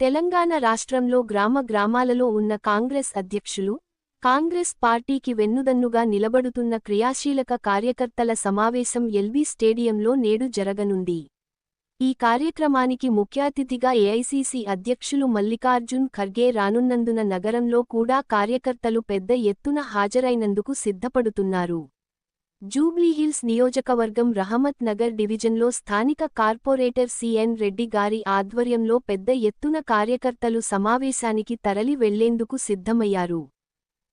తెలంగాణ రాష్ట్రంలో గ్రామ గ్రామాలలో ఉన్న కాంగ్రెస్ అధ్యక్షులు కాంగ్రెస్ పార్టీకి వెన్నుదన్నుగా నిలబడుతున్న క్రియాశీలక కార్యకర్తల సమావేశం ఎల్బీ స్టేడియంలో నేడు జరగనుంది. ఈ కార్యక్రమానికి ముఖ్యాతిథిగా ఏఐసీసీ అధ్యక్షులు మల్లికార్జున్ ఖర్గే రానున్నందున నగరంలో కూడా కార్యకర్తలు పెద్ద ఎత్తున హాజరైనందుకు సిద్ధపడుతున్నారు. జూబ్లీహిల్స్ నియోజకవర్గం రహమత్ నగర్ డివిజన్లో స్థానిక కార్పొరేటర్ సిఎన్ రెడ్డి గారి ఆధ్వర్యంలో పెద్ద ఎత్తున కార్యకర్తలు సమావేశానికి తరలి వెళ్ళేందుకు సిద్ధమయ్యారు.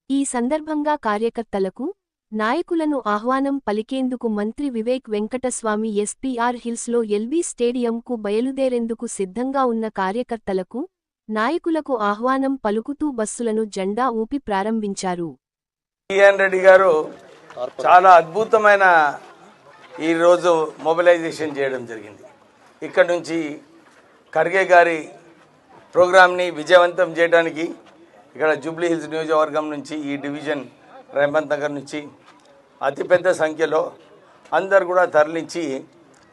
ఈ సందర్భంగా కార్యకర్తలకు నాయకులను ఆహ్వానం పలికేందుకు మంత్రి వివేక్ వెంకటస్వామి ఎస్పీఆర్ హిల్స్లో ఎల్బీ స్టేడియంకు బయలుదేరేందుకు సిద్ధంగా ఉన్న కార్యకర్తలకు నాయకులకు ఆహ్వానం పలుకుతూ బస్సులను జెండా ఊపి ప్రారంభించారు. రెడ్డి గారు చాలా అద్భుతమైన ఈరోజు మొబిలైజేషన్ చేయడం జరిగింది. ఇక్కడ నుంచి ఖర్గే గారి ప్రోగ్రామ్ని విజయవంతం చేయడానికి ఇక్కడ జూబ్లీ హిల్స్ నియోజకవర్గం నుంచి ఈ డివిజన్ రేమంత్ నగర్ నుంచి అతిపెద్ద సంఖ్యలో అందరు కూడా తరలించి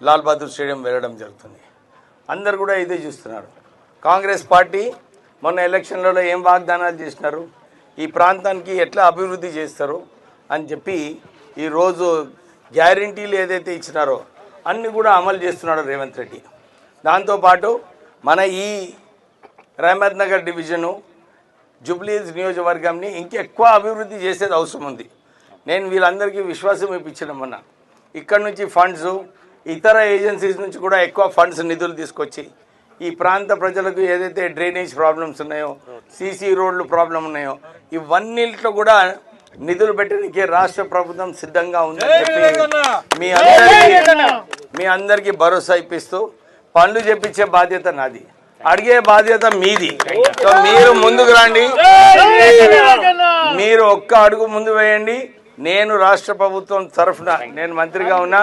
లాల్ బహదూర్ స్టేడియం వెళ్ళడం జరుగుతుంది. అందరు కూడా ఇదే చూస్తున్నారు. కాంగ్రెస్ పార్టీ మొన్న ఎలక్షన్లలో ఏం వాగ్దానాలు చేసినారు? ఈ ప్రాంతానికి ఎట్లా అభివృద్ధి చేస్తారు? అని చెప్పి ఈరోజు గ్యారంటీలు ఏదైతే ఇచ్చినారో అన్నీ కూడా అమలు చేస్తున్నాడు రేవంత్ రెడ్డి. దాంతోపాటు మన ఈ రహమద్ నగర్ డివిజను జూబ్లీస్ నియోజకవర్గంని ఇంకెక్కువ అభివృద్ధి చేసేది అవసరం ఉంది. నేను వీళ్ళందరికీ విశ్వాసం ఇప్పించడం మొన్న ఇక్కడ నుంచి ఫండ్స్ ఇతర ఏజెన్సీస్ నుంచి కూడా ఎక్కువ ఫండ్స్ నిధులు తీసుకొచ్చి ఈ ప్రాంత ప్రజలకు ఏదైతే డ్రైనేజ్ ప్రాబ్లమ్స్ ఉన్నాయో సీసీ రోడ్లు ప్రాబ్లం ఉన్నాయో ఇవన్నిట్లో కూడా నిధులు పెట్టడానికి రాష్ట్ర ప్రభుత్వం సిద్ధంగా ఉందని చెప్పి మీ అందరికీ మీ అందరికీ భరోసా ఇప్పిస్తూ పనులు చెప్పించే బాధ్యత నాది. అడిగే బాధ్యత మీది. సో మీరు ముందుకు రండి. మీరు ఒక్క అడుగు ముందు వేయండి. నేను రాష్ట్ర ప్రభుత్వం తరఫున నేను మంత్రిగా ఉన్నా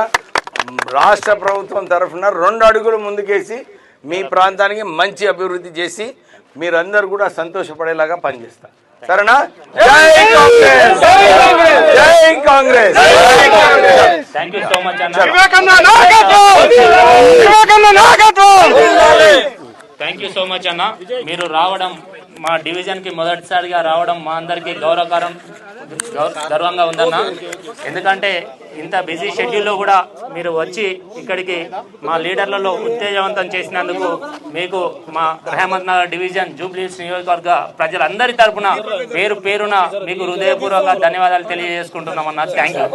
రాష్ట్ర ప్రభుత్వం తరఫున రెండు అడుగులు ముందుకేసి మీ ప్రాంతానికి మంచి అభివృద్ధి చేసి మీరందరూ కూడా సంతోషపడేలాగా పనిచేస్తా. సరేనా? జై కాంగ్రెస్! జై కాంగ్రెస్! జై Congress! Thank you so much అన్న. థ్యాంక్ యూ సో మచ్ అన్న. మీరు రావడం మా డివిజన్కి మొదటిసారిగా రావడం మా అందరికి గౌరవకరం గర్వంగా ఉందన్న. ఎందుకంటే ఇంత బిజీ షెడ్యూల్లో కూడా మీరు వచ్చి ఇక్కడికి మా లీడర్లలో ఉత్తేజవంతం చేసినందుకు మీకు మా మహమత్నగర్ డివిజన్ జూబ్లీస్ నియోజకవర్గ ప్రజలందరి తరఫున పేరు పేరున మీకు హృదయపూర్వక ధన్యవాదాలు తెలియజేసుకుంటున్నామన్న థ్యాంక్ యూ